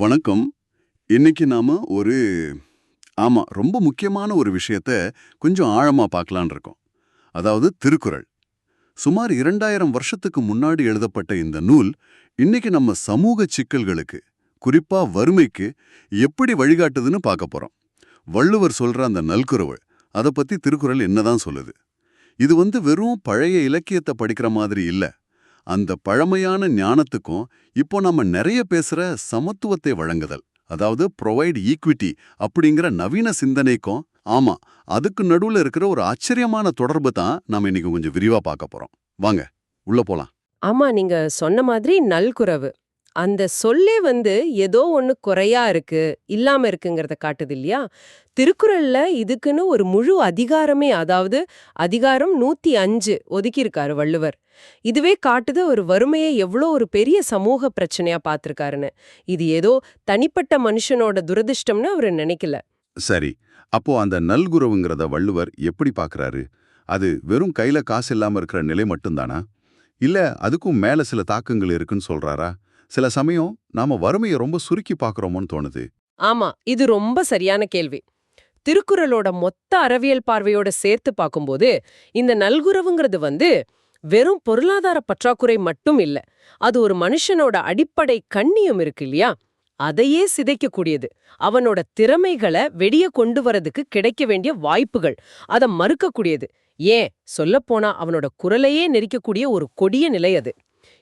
வணக்கம். இன்னைக்கு நாம ஒரு ஆமா ரொம்ப முக்கியமான ஒரு விஷயத்த கொஞ்சம் ஆழமா பார்க்கலான் இருக்கோம். அதாவது திருக்குறள். சுமார் இரண்டாயிரம் வருஷத்துக்கு முன்னாடி எழுதப்பட்ட இந்த நூல் இன்னைக்கு நம்ம சமூக சிக்கல்களுக்கு குறிப்பா வறுமைக்கு எப்படி வழிகாட்டுதுன்னு பார்க்க போறோம். வள்ளுவர் சொல்ற அந்த நல்குறவள் அதை பத்தி திருக்குறள் என்னதான் சொல்லுது. இது வந்து வெறும் பழைய இலக்கியத்தை படிக்கிற மாதிரி இல்ல. அந்த பழமையான ஞானத்துக்கும் இப்போ நம்ம நிறைய பேசுற சமத்துவத்தை வழங்குதல். அதாவது ப்ரொவைட் ஈக்விட்டி அப்படிங்கிற நவீன சிந்தனைக்கும் ஆமா அதுக்கு நடுவுல இருக்கிற ஒரு ஆச்சரியமான தொடர்பு தான் நாம இன்னைக்கு கொஞ்சம் விரிவா பார்க்க போறோம். வாங்க உள்ள போலாம். ஆமா நீங்க சொன்ன மாதிரி நல்குறவு. அந்த சொல்லே வந்து ஏதோ ஒண்ணு குறையா இருக்கு இல்லாம இருக்குங்கிறத காட்டுது இல்லையா? திருக்குறள்ல இதுக்குன்னு ஒரு முழு அதிகாரமே அதாவது அதிகாரம் நூத்தி அஞ்சு ஒதுக்கியிருக்காரு வள்ளுவர். இதுவே காட்டுது ஒரு வறுமையை எவ்வளோ ஒரு பெரிய சமூக பிரச்சனையா பார்த்திருக்காருன்னு. இது ஏதோ தனிப்பட்ட மனுஷனோட துரதிர்ஷ்டம்னு அவர் நினைக்கல. சரி அப்போ அந்த நல்குறவுங்கிறத வள்ளுவர் எப்படி பாக்குறாரு அது வெறும் கையில காசு இல்லாம இருக்கிற நிலை மட்டும்தானா? இல்ல அதுக்கும் மேல சில தாக்கங்கள் இருக்குன்னு சொல்றாரா? சில சமயம் நாம வறுமையை ரொம்ப சுருக்கி பார்க்கறோமோன்னு தோணுது. ஆமா இது ரொம்ப சரியான கேள்வி. திருக்குறளோட மொத்த அறவியல் பார்வையோட சேர்த்து பார்க்கும்போது இந்த நல்குறவுங்கிறது வந்து வெறும் பொருளாதார பற்றாக்குறை மட்டும் இல்ல அது ஒரு மனுஷனோட அடிப்படை கண்ணியம் இருக்கு இல்லையா? அதையே சிதைக்கக்கூடியது. அவனோட திறமைகளை வெடிய கொண்டு வரதுக்கு கிடைக்க வேண்டிய வாய்ப்புகள். அதை மறுக்கக்கூடியது. ஏன்? சொல்லப்போனா அவனோட குரலையே நெரிக்கக்கூடிய ஒரு கொடிய நிலை அது.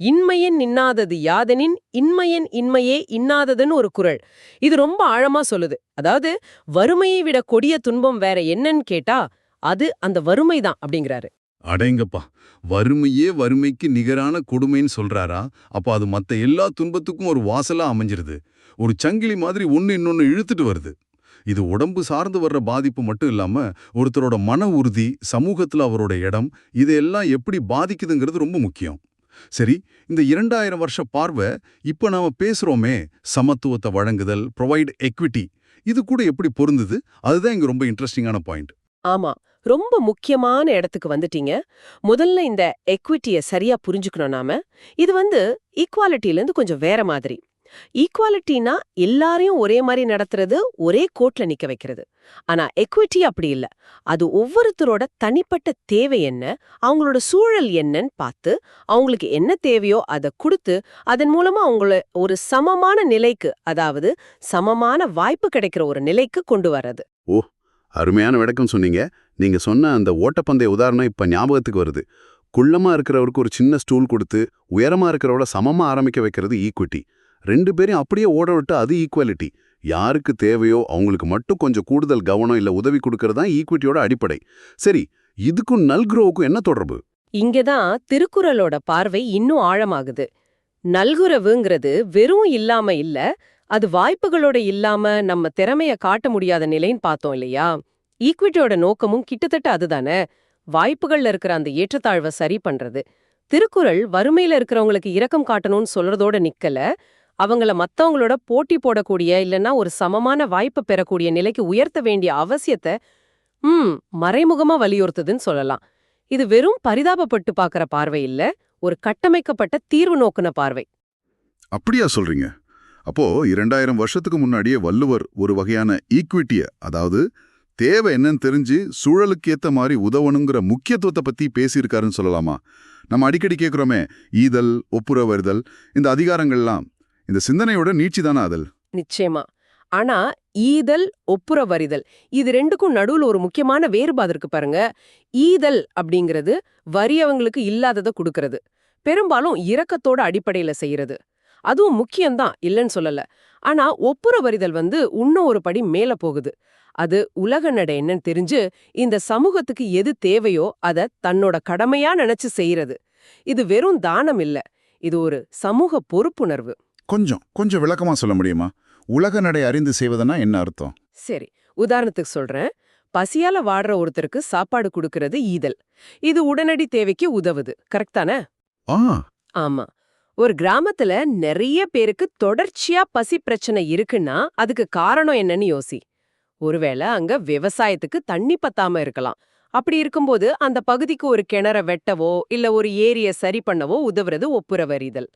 இன்மையன் இன்னாதது யாதெனின் இன்மையன் இன்மையே இன்னாததுன்னு ஒரு குறள் இது ரொம்ப ஆழமா சொல்லுது. அதாவது வறுமையை விட கொடிய துன்பம் வேற என்னன்னு கேட்டா அது அந்த வறுமைதான் அப்படிங்கிறாரு. அடேங்கப்பா வறுமையே வறுமைக்கு நிகரான கொடுமைன்னு சொல்றாரா? அப்போ அது மத்த எல்லா துன்பத்துக்கும் ஒரு வாசலா அமைஞ்சிருது. ஒரு சங்கிலி மாதிரி ஒன்னு இன்னொன்னு இழுத்துட்டு வருது. இது உடம்பு சார்ந்து வர்ற பாதிப்பு மட்டும் இல்லாம ஒருத்தரோட மன உறுதி சமூகத்துல அவரோட இடம் இதையெல்லாம் எப்படி பாதிக்குதுங்கிறது ரொம்ப முக்கியம். சரி இந்த இரண்டாயிரம் வருஷ பார்வை இப்ப நாம பேசுறோமே சமத்துவத்தை வழங்குதல் ப்ரொவைட் எக்விட்டி இது கூட எப்படி பொருந்தது? அதுதான் இங்க ரொம்ப இன்ட்ரெஸ்டிங்கான பாயிண்ட் ஆமா ரொம்ப முக்கியமான இடத்துக்கு வந்துட்டீங்க. முதல்ல இந்த எக்விட்டிய சரியா புரிஞ்சுக்கணும் நாம. இது வந்து ஈக்குவாலிட்டில இருந்து கொஞ்சம் வேற மாதிரி. ஈக்குவாலிட்டினா எல்லாரையும் ஒரே மாதிரி நடத்துறது ஒரே கோட்ல நிக்க வைக்கிறது. ஆனா எக்விட்டி அப்படி இல்ல. அது ஒவ்வொருத்தரோட தனிப்பட்ட தேவை என்ன அவங்களோட சூழல் என்னன்னு பார்த்து அவங்களுக்கு என்ன தேவையோ அதை கொடுத்து அதன் மூலமா அவங்கள ஒரு சமமான நிலைக்கு அதாவது சமமான வாய்ப்பு கிடைக்கிற ஒரு நிலைக்கு கொண்டு வர்றது. ஓ அருமையான விளக்கம் சொன்னீங்க. நீங்க சொன்ன அந்த ஓட்டப்பந்தய உதாரணம் இப்ப ஞாபகத்துக்கு வருது. குள்ளமா இருக்கிறவருக்கு ஒரு சின்ன ஸ்டூல் கொடுத்து உயரமா இருக்கிறவரோட சமமா ஆரம்பிக்க வைக்கிறது ஈக்விட்டி ரெண்டு பேரையும் அப்படியே ஓட விட்டு அது ஈக்குவாலிட்டி யாருக்கு தேவையோ அவங்களுக்கு மட்டும் கொஞ்சம் கூடுதல் கவனம் இல்ல உதவி கொடுக்கறது தான் ஈக்விட்டியோட அடிப்படை. சரி இதுக்கும் நல்குரோவுக்கும் என்ன தொடர்பு? இங்கதான் திருக்குறளோட பார்வை இன்னும் ஆழமாகுது. நல்குறவுங்கிறது வெறும் இல்லாம இல்ல அது வாய்ப்புகளோட இல்லாம நம்ம திறமைய காட்ட முடியாத நிலைன்னு பார்த்தோம் இல்லையா? ஈக்விட்டியோட நோக்கமும் கிட்டத்தட்ட அதுதானே. வாய்ப்புகள்ல இருக்கிற அந்த ஏற்றத்தாழ்வை சரி பண்றது. திருக்குறள் வறுமையில இருக்கிறவங்களுக்கு இரக்கம் காட்டணும்னு சொல்றதோட நிக்கல அவங்கள மத்தவங்களோட போட்டி போடக்கூடிய இல்லனா ஒரு சமமான வாய்ப்பு பெறக்கூடிய நிலைக்கு உயர்த்த வேண்டிய அவசியத்தை ம் மறைமுகமா வலியுறுத்துதுன்னு சொல்லலாம். இது வெறும் பரிதாபப்பட்டு பார்க்கற பார்வை இல்ல ஒரு கட்டமைக்கப்பட்ட தீர்வு நோக்குன பார்வை. அப்படியா சொல்றீங்க. அப்போ இரண்டாயிரம் வருஷத்துக்கு முன்னாடியே வள்ளுவர் ஒரு வகையான ஈக்விட்டிய அதாவது தேவை என்னன்னு தெரிஞ்சு சூழலுக்கு ஏத்த மாதிரி உதவணுங்கிற முக்கியத்துவத்தை பத்தி பேசியிருக்காருன்னு சொல்லலாமா? நம்ம அடிக்கடி கேட்குறோமே ஈதல் ஒப்புரவருதல் இந்த அதிகாரங்கள்லாம். இந்த சிந்தனையோட நீட்சி தானே அதல்? நிச்சயமா. ஆனா ஈதல் ஒப்புரவறிதல் இது ரெண்டுக்கும் நடுவுல ஒரு முக்கியமான வேறுபாடு இருக்கு பாருங்க. ஈதல் அப்படிங்கிறது வறியவங்களுக்கு இல்லாததை கொடுக்கறது பெரும்பாலும் இரக்கத்தோட அடிப்படையில செய்யறது. அதுவும் முக்கியம்தான் இல்லைன்னு சொல்லல. ஆனா ஒப்புரவறிதல் வந்து இன்னும் ஒரு படி மேல போகுது. அது உலக நடை என்னன்னு தெரிஞ்சு இந்த சமூகத்துக்கு எது தேவையோ அத தன்னோட கடமையா நினைச்சு செய்யறது. இது வெறும் தானம் இல்ல இது ஒரு சமூக பொறுப்புணர்வு. கொஞ்சம் கொஞ்சம் விளக்கமா சொல்ல முடியுமா? உலக நடை அறிந்து செய்வதுன்னா என்ன அர்த்தம்? சரி உதாரணத்துக்கு சொல்றேன். பசியால வாடுற ஒருத்தருக்கு சாப்பாடு கொடுக்கறது ஈதல். இது உடனடி தேவைக்கு உதவுது. கரெக்ட் தானே? ஆ. ஆமா. ஒரு கிராமத்துல நிறைய பேருக்கு தொடர்ச்சியா பசி பிரச்சனை இருக்குன்னா அதுக்கு காரணம் என்னன்னு யோசி. ஒருவேளை அங்க விவசாயத்துக்கு தண்ணி பத்தாம இருக்கலாம். அப்படி இருக்கும்போது அந்த பகுதிக்கு ஒரு கிணற வெட்டவோ இல்ல ஒரு ஏரிய சரி பண்ணவோ உதவுறது ஒப்புரவறிதல்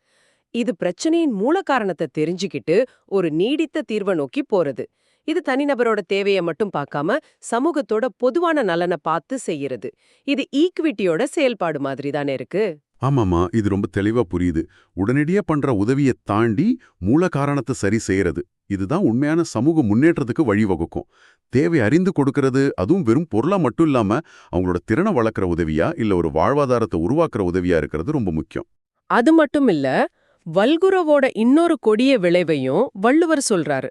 இது பிரச்சனையின் மூல காரணத்தை தெரிஞ்சுக்கிட்டு ஒரு நீடித்த தீர்வை நோக்கி போறது. இது தனிநபரோட தேவையை மட்டும் பார்க்காம சமூகத்தோட பொதுவான நலனை பார்த்து செய்யறது. இது ஈக்விட்டியோட செயல்பாடு மாதிரி தானே இருக்கு? ஆமாமா இது ரொம்ப தெளிவா புரியுது. உடனடியா பண்ற உதவியை தாண்டி மூல காரணத்தை சரி செய்யறது. இதுதான் உண்மையான சமூக முன்னேற்றத்துக்கு வழிவகுக்கும். தேவை அறிந்து கொடுக்கறது அதுவும் வெறும் பொருளா மட்டும் இல்லாம அவங்களோட திறனை வளர்க்குற உதவியா இல்ல ஒரு வாழ்வாதாரத்தை உருவாக்குற உதவியா இருக்கிறது ரொம்ப முக்கியம். அது மட்டும் இல்ல வல்குரவோட இன்னொரு கொடிய விளைவையும் வள்ளுவர் சொல்றாரு.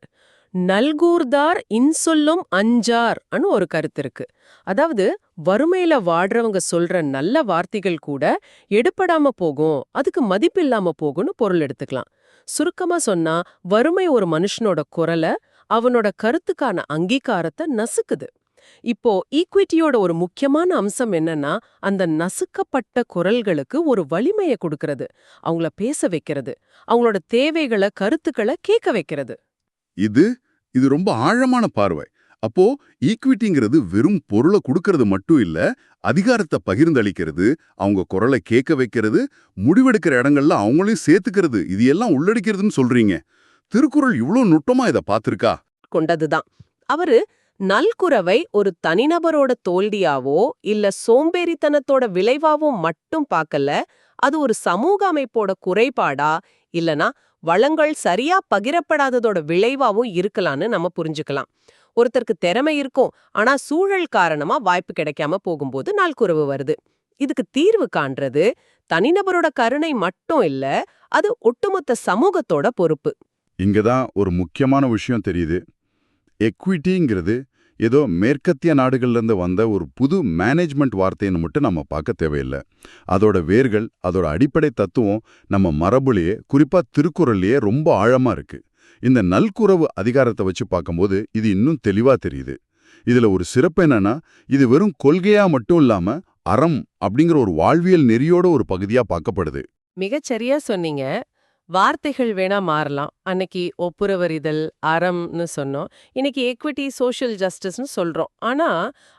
நல்கூர்தார் இன்சொல்லும் அஞ்சார் அனு ஒரு கருத்து இருக்கு. அதாவது வறுமையில வாடுறவங்க சொல்ற நல்ல வார்த்தைகள் கூட எடுபடாம போகும் அதுக்கு மதிப்பில்லாம போகும்னு பொருள் எடுத்துக்கலாம். சுருக்கமா சொன்னா வறுமை ஒரு மனுஷனோட குரலை அவனோட கருத்துக்கான அங்கீகாரத்தை நசுக்குது. இப்போ ஈக்விட்டியோட ஒரு முக்கியமான அம்சம் என்னன்னா அந்த நசுக்கப்பட்ட குரல்களுக்கு ஒரு வலிமையை கொடுக்கறது. அவங்கள பேச வைக்கிறது. அவங்களோட தேவைகளை கருத்துக்களை கேட்க வைக்கிறது. இது இது ரொம்ப ஆழமான பார்வை. அப்போ ஈக்விட்டிங்கிறது வெறும் பொருளை கொடுக்கறது மட்டும் இல்ல அதிகாரத்தை பகிர்ந்தளிக்கிறது அவங்க குரலை கேட்க வைக்கிறது முடிவெடுக்கிற இடங்கள்ல அவங்களையும் சேர்த்துக்கிறது இது எல்லாம் உள்ளடிக்கிறதுன்னு சொல்றீங்க. திருக்குறள் இவ்ளோ நுட்பமா இதை பார்த்திருக்கா? கொண்டதுதான். அவரு நல்குறவை ஒரு தனிநபரோட தோல்வியாவோ இல்ல சோம்பேறித்தனத்தோட விளைவாவோ மட்டும் பார்க்கல அது ஒரு சமூக அமைப்போட குறைபாடா இல்லனா வளங்கள் சரியா பகிரப்படாததோட விளைவாவும் இருக்கலாம்னு நம்ம புரிஞ்சுக்கலாம். ஒருத்தருக்கு திறமை இருக்கும் ஆனா சூழல் காரணமா வாய்ப்பு கிடைக்காம போகும்போது நாள்குறவு வருது. இதுக்கு தீர்வு காண்றது தனிநபரோட கருணை மட்டும் இல்ல அது ஒட்டுமொத்த சமூகத்தோட பொறுப்பு. இங்கதான் ஒரு முக்கியமான விஷயம் தெரியுது. எக்விட்டிங்கிறது ஏதோ மேற்கத்திய நாடுகள்ல இருந்து வந்த ஒரு புது மேனேஜ்மெண்ட் வார்த்தைன்னு மட்டும் நம்ம பார்க்க தேவையில்லை. அதோட வேர்கள் அதோட அடிப்படை தத்துவம் நம்ம மரபுலயே குறிப்பா திருக்குறள்லயே ரொம்ப ஆழமா இருக்கு. இந்த நல்குறவு அதிகாரத்தை வச்சு பார்க்கும்போது இது இன்னும் தெளிவா தெரியுது. இதுல ஒரு சிறப்பு என்னன்னா இது வெறும் கொள்கையா மட்டும் இல்லாம அறம் அப்படிங்கிற ஒரு வாழ்வியல் நெறியோட ஒரு பகுதியா பார்க்கப்படுது. மிகச்சரியா சொன்னீங்க. வார்த்தைகள் வேணா மாறலாம். அன்னைக்கு ஒப்புரவறிதல் அறம்னு சொன்னோம். இன்னைக்கு எக்விட்டி சோஷியல் ஜஸ்டிஸ்னு சொல்றோம். ஆனா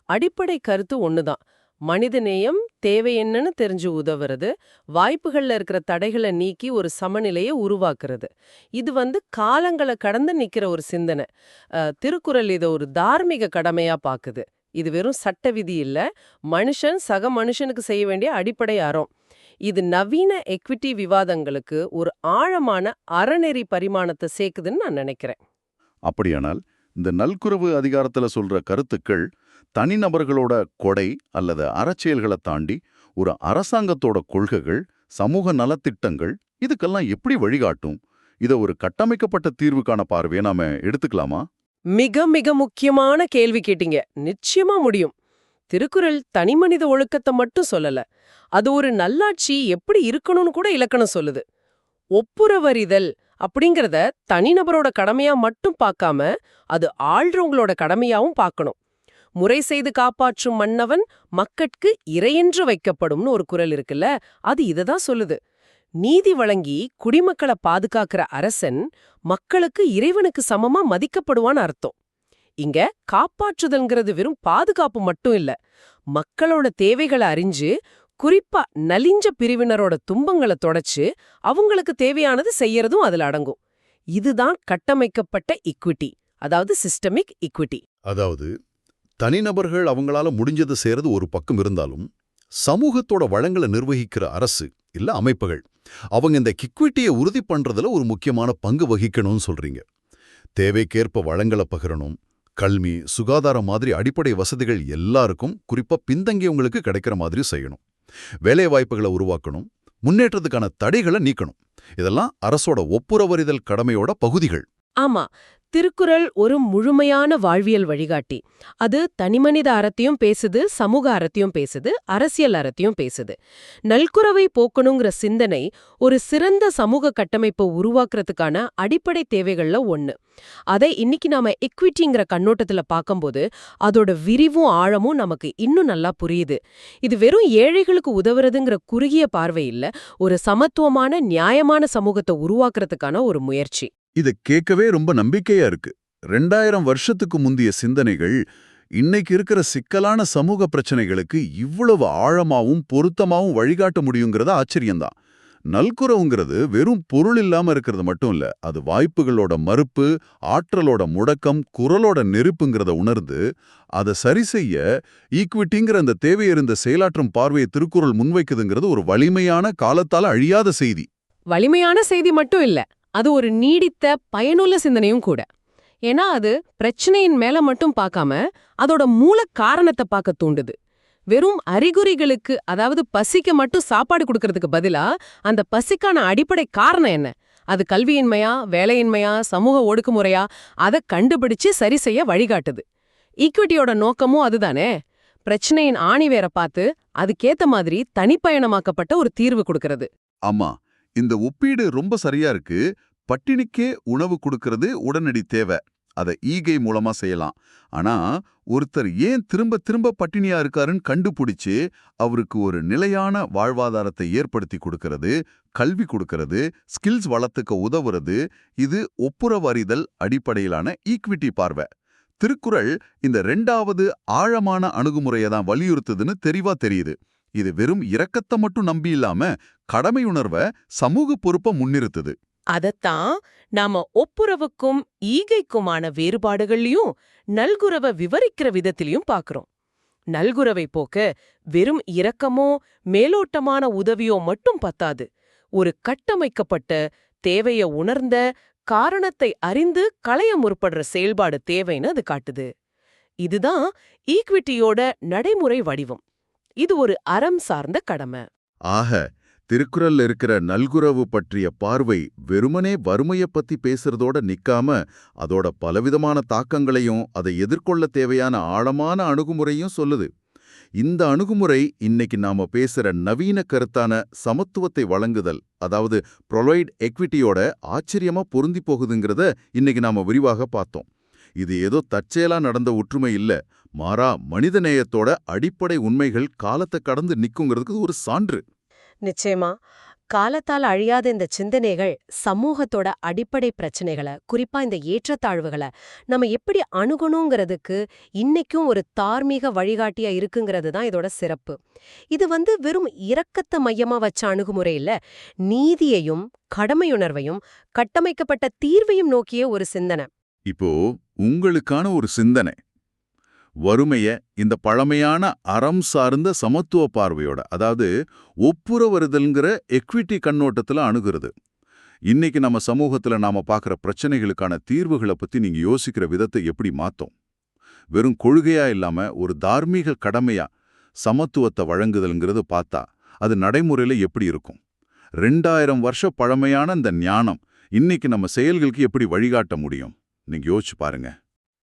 அடிப்படை கருத்து ஒண்ணுதான். மனிதநேயம் தேவை என்னன்னு தெரிஞ்சு உதவுறது வாய்ப்புகள்ல இருக்கிற தடைகளை நீக்கி ஒரு சமநிலையை உருவாக்குறது. இது வந்து காலங்களை கடந்து நிக்கிற ஒரு சிந்தனை. திருக்குறள் இதை ஒரு தார்மீக கடமையா பாக்குது. இது வெறும் சட்ட விதி இல்ல. மனுஷன் சக மனுஷனுக்கு செய்ய வேண்டிய அடிப்படை அறம். இது நவீன எக்விட்டி விவாதங்களுக்கு ஒரு ஆழமான அறநெறி பரிமாணத்தை சேர்க்குதுன்னு நான் நினைக்கிறேன். அப்படியானால் இந்த நல்குறவு அதிகாரத்துல சொல்ற கருத்துக்கள் தனிநபர்களோட கொடை அல்லது அறச்செயல்களை தாண்டி ஒரு அரசாங்கத்தோட கொள்கைகள் சமூக நலத்திட்டங்கள் இதுக்கெல்லாம் எப்படி வழிகாட்டும்? இத ஒரு கட்டமைக்கப்பட்ட தீர்வுக்கான பார்வையை நாம எடுத்துக்கலாமா? மிக மிக முக்கியமான கேள்வி கேட்டீங்க. நிச்சயமா முடியும். திருக்குறள் தனிமனித ஒழுக்கத்தை மட்டும் சொல்லல. அது ஒரு நல்லாட்சி எப்படி இருக்கணும்னு கூட இலக்கணம் சொல்லுது. ஒப்புரவறிதல் அப்படிங்கறத தனிநபரோட கடமையா மட்டும் பார்க்காம அது ஆள்றவங்களோட கடமையாவும் பார்க்கணும். முறை செய்து காப்பாற்றும் மன்னவன் மக்கட்கு இறையென்று வைக்கப்படும்னு ஒரு குரல் இருக்குல்ல அது இததான் சொல்லுது. நீதி வழங்கி குடிமக்களை பாதுகாக்கிற அரசன் மக்களுக்கு இறைவனுக்கு சமமா மதிக்கப்படுவான்னு அர்த்தம். இங்க காப்பாற்றுதல்ங்கிறது வெறும் பாதுகாப்பு மட்டும் இல்ல. மக்களோட தேவைகளை அறிஞ்சு குறிப்பா நலிஞ்ச பிரிவினரோட துன்பங்களை தொடச்சு அவங்களுக்கு தேவையானது செய்யறதும் அதுல அடங்கும். இதுதான் கட்டமைக்கப்பட்ட இக்விட்டி அதாவது சிஸ்டமிக் இக்விட்டி அதாவது தனிநபர்கள் அவங்களால முடிஞ்சது செய்யறது ஒரு பக்கம் இருந்தாலும் சமூகத்தோட வளங்களை நிர்வகிக்கிற அரசு இல்ல அமைப்புகள் அவங்க இந்த கிக்விட்டியை உறுதி பண்றதுல ஒரு முக்கியமான பங்கு வகிக்கணும்னு சொல்றீங்க. தேவைக்கேற்ப வளங்களை பகிரணும் கல்வி சுகாதாரம் மாதிரி அடிப்படை வசதிகள் எல்லாருக்கும் குறிப்பா பின்தங்கியவங்களுக்கு கிடைக்கிற மாதிரி செய்யணும். வேலைவாய்ப்புகளை உருவாக்கணும். முன்னேற்றத்துக்கான தடைகளை நீக்கணும். இதெல்லாம் அரசோட ஒப்புரவறிதல் கடமையோட பகுதிகள். ஆமா. திருக்குறள் ஒரு முழுமையான வாழ்வியல் வழிகாட்டி. அது தனிமனித அறத்தையும் பேசுது சமூக அறத்தையும் பேசுது அரசியல் அறத்தையும் பேசுது. நல்குறவை போக்கணுங்கிற சிந்தனை ஒரு சிறந்த சமூக கட்டமைப்பை உருவாக்குறதுக்கான அடிப்படை தேவைகள்ல ஒன்று அதை இன்னைக்கு நாம எக்விட்டிங்கிற கண்ணோட்டத்துல பார்க்கும்போது அதோட விரிவும் ஆழமும் நமக்கு இன்னும் நல்லா புரியுது. இது வெறும் ஏழைகளுக்கு உதவுறதுங்கிற குறுகிய பார்வை ஒரு சமத்துவமான நியாயமான சமூகத்தை உருவாக்குறதுக்கான ஒரு முயற்சி. இத கேட்கவே ரொம்ப நம்பிக்கையா இருக்கு. ரெண்டாயிரம் வருஷத்துக்கு முந்திய சிந்தனைகள் இன்னைக்கு இருக்கிற சிக்கலான சமூக பிரச்சனைகளுக்கு இவ்வளவு ஆழமாவும் பொருத்தமாவும் வழிகாட்ட முடியுங்கிறது ஆச்சரியம்தான். நல்குறவுங்கிறது வெறும் பொருள் இல்லாம இருக்கிறது மட்டும் இல்ல அது வாய்ப்புகளோட மறுப்பு ஆற்றலோட முடக்கம் குரலோட நெருப்புங்கிறத உணர்ந்து அதை சரி செய்ய ஈக்விட்டிங்கிற அந்த தேவையறிந்த செயலாற்றும் பார்வையை திருக்குறள் முன்வைக்குதுங்கிறது ஒரு வலிமையான காலத்தால அழியாத செய்தி. வலிமையான செய்தி மட்டும் இல்ல அது ஒரு நீடித்த பயனுள்ள சிந்தனையும் கூட. ஏன்னா அது பிரச்சனையின் மேல மட்டும் பார்க்காம அதோட மூல காரணத்தை பார்க்க தூண்டுது. வெறும் அறிகுறிகளுக்கு அதாவது பசிக்கு மட்டும் சாப்பாடு கொடுக்கறதுக்கு பதிலா அந்த பசிக்கான அடிப்படை காரணம் என்ன? அது கல்வியின்மையா வேலையின்மையா சமூக ஒடுக்குமுறையா அதை கண்டுபிடிச்சு சரி செய்ய வழிகாட்டுது. ஈக்விட்டியோட நோக்கமும் அதுதானே? பிரச்சனையின் ஆணி வேற பார்த்து அதுக்கேத்த மாதிரி தனிப்பயணமாக்கப்பட்ட ஒரு தீர்வு கொடுக்கறது. ஆமா. இந்த ஒப்பீடு ரொம்ப சரியா இருக்கு. பட்டினிக்கே உணவு கொடுக்கறது உடனடி தேவை. அதை ஈகை மூலமா செய்யலாம். ஆனா ஒருத்தர் ஏன் திரும்ப திரும்ப பட்டினியா இருக்காருன்னு கண்டுபிடிச்சு அவருக்கு ஒரு நிலையான வாழ்வாதாரத்தை ஏற்படுத்தி கொடுக்கறது கல்வி கொடுக்கறது ஸ்கில்ஸ் வளர்த்துக்க உதவுறது இது ஒப்புரவறிதல் அடிப்படையிலான ஈக்விட்டி பார்வை. திருக்குறள் இந்த ரெண்டாவது ஆழமான அணுகுமுறையை தான் வலியுறுத்துதுன்னு தெளிவா தெரியுது. இது வெறும் இரக்கத்தை மட்டும் நம்பி இல்லாம கடமையுணர்வை சமூக பொறுப்பை முன்னிறுத்துது. அதத்தான் நாம ஒப்புரவுக்கும் ஈகைக்குமான வேறுபாடுகள்லயும் நல்குறவை விவரிக்கிற விதத்திலையும் பாக்குறோம். நல்குறவை போக்க வெறும் இரக்கமோ மேலோட்டமான உதவியோ மட்டும் பத்தாது. ஒரு கட்டமைக்கப்பட்ட தேவைய உணர்ந்த காரணத்தை அறிந்து களைய முற்படுற செயல்பாடு தேவைன்னு அது காட்டுது. இதுதான் ஈக்விட்டியோட நடைமுறை வடிவம். இது ஒரு அறம் சார்ந்த கடமை. ஆக திருக்குறள்ல இருக்கிற நல்குறவு பற்றிய பார்வை வெறுமனே வறுமைய பத்தி பேசுறதோட நிக்காம அதோட பலவிதமான தாக்கங்களையும் அதை எதிர்கொள்ள தேவையான ஆழமான அணுகுமுறையும் சொல்லுது. இந்த அணுகுமுறை இன்னைக்கு நாம பேசுற நவீன கருத்தான சமத்துவத்தை வழங்குதல் அதாவது ப்ரொவைட் எக்விட்டியோட ஆச்சரியமா பொருந்தி போகுதுங்கிறத இன்னைக்கு நாம விரிவாக பார்த்தோம். இது ஏதோ தற்செயலா நடந்த ஒற்றுமை இல்ல மாறா மனிதநேயத்தோட அடிப்படை உண்மைகள் காலத்தை கடந்து நிக்குங்கிறதுக்கு ஒரு சான்று. நிச்சயமா. காலத்தால் அழியாத இந்த சிந்தனைகள் சமூகத்தோட அடிப்படை பிரச்சனைகளை குறிப்பா இந்த ஏற்றத்தாழ்வுகளை நம்ம எப்படி அணுகணுங்கிறதுக்கு இன்னைக்கும் ஒரு தார்மீக வழிகாட்டியா இருக்குங்கிறது தான் இதோட சிறப்பு. இது வந்து வெறும் இரக்கத்தை மையமா வச்ச அணுகுமுறை இல்ல நீதியையும் கடமையுணர்வையும் கட்டமைக்கப்பட்ட தீர்வையும் நோக்கிய ஒரு சிந்தனை. இப்போ உங்களுக்கான ஒரு சிந்தனை. வறுமைய இந்த பழமையான அறம் சார்ந்த சமத்துவ பார்வையோட அதாவது ஒப்புரவருதல்ங்கிற எக்விட்டி கண்ணோட்டத்துல அணுகுறது. இன்னைக்கு நம்ம சமூகத்துல நாம பார்க்குற பிரச்சனைகளுக்கான தீர்வுகளை பத்தி நீங்க யோசிக்கிற விதத்தை எப்படி மாத்தோம்? வெறும் கொள்கையா இல்லாம ஒரு தார்மீக கடமையா சமத்துவத்தை வழங்குதல்ங்கிறது பார்த்தா அது நடைமுறையில எப்படி இருக்கும்? ரெண்டாயிரம் வருஷ பழமையான இந்த ஞானம் இன்னைக்கு நம்ம செயல்களுக்கு எப்படி வழிகாட்ட முடியும்? நீங்க யோசிச்சு பாருங்க.